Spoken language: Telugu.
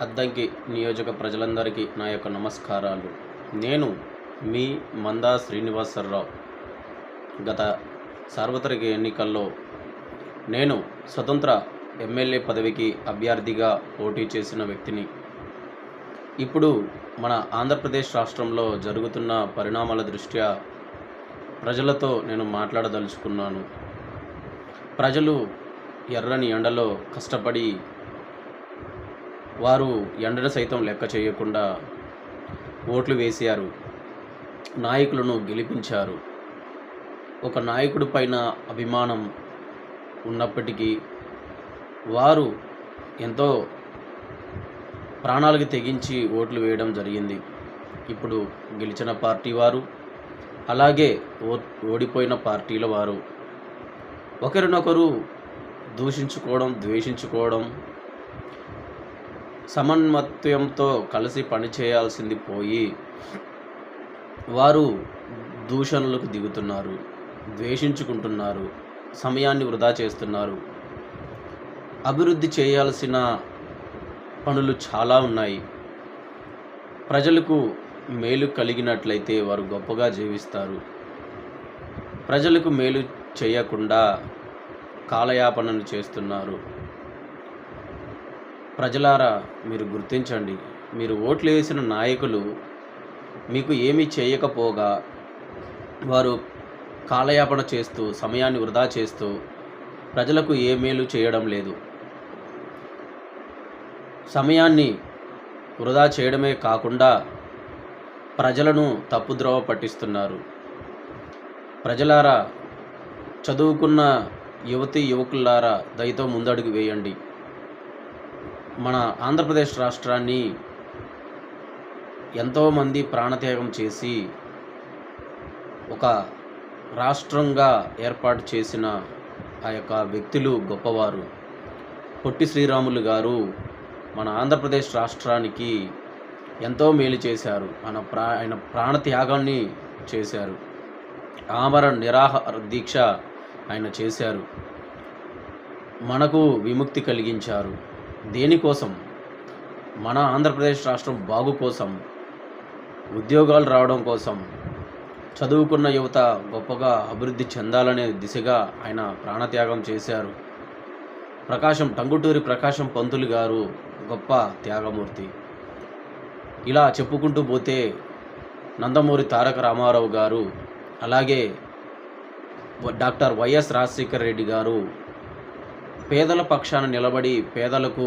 అద్దంకి నియోజక ప్రజలందరికీ నా యొక్క నమస్కారాలు. నేను మీ మందా శ్రీనివాసరావు. గత సార్వత్రిక ఎన్నికల్లో నేను స్వతంత్ర ఎమ్మెల్యే పదవికి అభ్యర్థిగా పోటీ చేసిన వ్యక్తిని. ఇప్పుడు మన ఆంధ్రప్రదేశ్ రాష్ట్రంలో జరుగుతున్న పరిణామాల దృష్ట్యా ప్రజలతో నేను మాట్లాడదలుచుకున్నాను. ప్రజలు ఎర్రని ఎండలో కష్టపడి వారు ఎండను సైతం లెక్క చేయకుండా ఓట్లు వేశారు. నాయకులను గెలిపించారు. ఒక నాయకుడి పైన అభిమానం ఉన్నప్పటికీ వారు ఎంతో ప్రాణాలకు తెగించి ఓట్లు వేయడం జరిగింది. ఇప్పుడు గెలిచిన పార్టీ వారు అలాగే ఓ ఓడిపోయిన పార్టీల వారు. ఒకరినొకరు దూషించుకోవడం ద్వేషించుకోవడం సమన్వత్యంతో కలిసి పనిచేయాల్సింది పోయి వారు దూషణలకు దిగుతున్నారు ద్వేషించుకుంటున్నారు సమయాన్ని వృధా చేస్తున్నారు. అభివృద్ధి చేయాల్సిన పనులు చాలా ఉన్నాయి. ప్రజలకు మేలు కలిగినట్లయితే వారు గొప్పగా జీవిస్తారు. ప్రజలకు మేలు చేయకుండా కాలయాపనను చేస్తున్నారు. ప్రజలారా మీరు గుర్తించండి. మీరు ఓట్లు వేసిన నాయకులు మీకు ఏమీ చేయకపోగా వారు కాలయాపన చేస్తూ సమయాన్ని వృధా చేస్తూ ప్రజలకు ఏ మేలు చేయడం లేదు. సమయాన్ని వృధా చేయడమే కాకుండా ప్రజలను తప్పుద్రోవ పట్టిస్తున్నారు. ప్రజలారా చదువుకున్న యువతి యువకులారా దయతో ముందడుగు వేయండి. మన ఆంధ్రప్రదేశ్ రాష్ట్రాన్ని ఎంతోమంది ప్రాణత్యాగం చేసి ఒక రాష్ట్రంగా ఏర్పాటు చేసిన ఆ యొక్క వ్యక్తులు గొప్పవారు. పొట్టి శ్రీరాములు గారు మన ఆంధ్రప్రదేశ్ రాష్ట్రానికి ఎంతో మేలు చేశారు. ఆయన ప్రా ఆయన ప్రాణత్యాగాన్ని చేశారు. ఆమర నిరాహార దీక్ష ఆయన చేశారు. మనకు విముక్తి కలిగించారు. దేనికోసం? మన ఆంధ్రప్రదేశ్ రాష్ట్రం బాగు కోసం ఉద్యోగాలు రావడం కోసం చదువుకున్న యువత గొప్పగా అభివృద్ధి చెందాలనే దిశగా ఆయన ప్రాణత్యాగం చేశారు. ప్రకాశం టంగుటూరి ప్రకాశం పంతులు గారు గొప్ప త్యాగమూర్తి. ఇలా చెప్పుకుంటూ పోతే నందమూరి తారక రామారావు గారు అలాగే డాక్టర్ వైఎస్ రాజశేఖర రెడ్డి గారు పేదల పక్షాన నిలబడి పేదలకు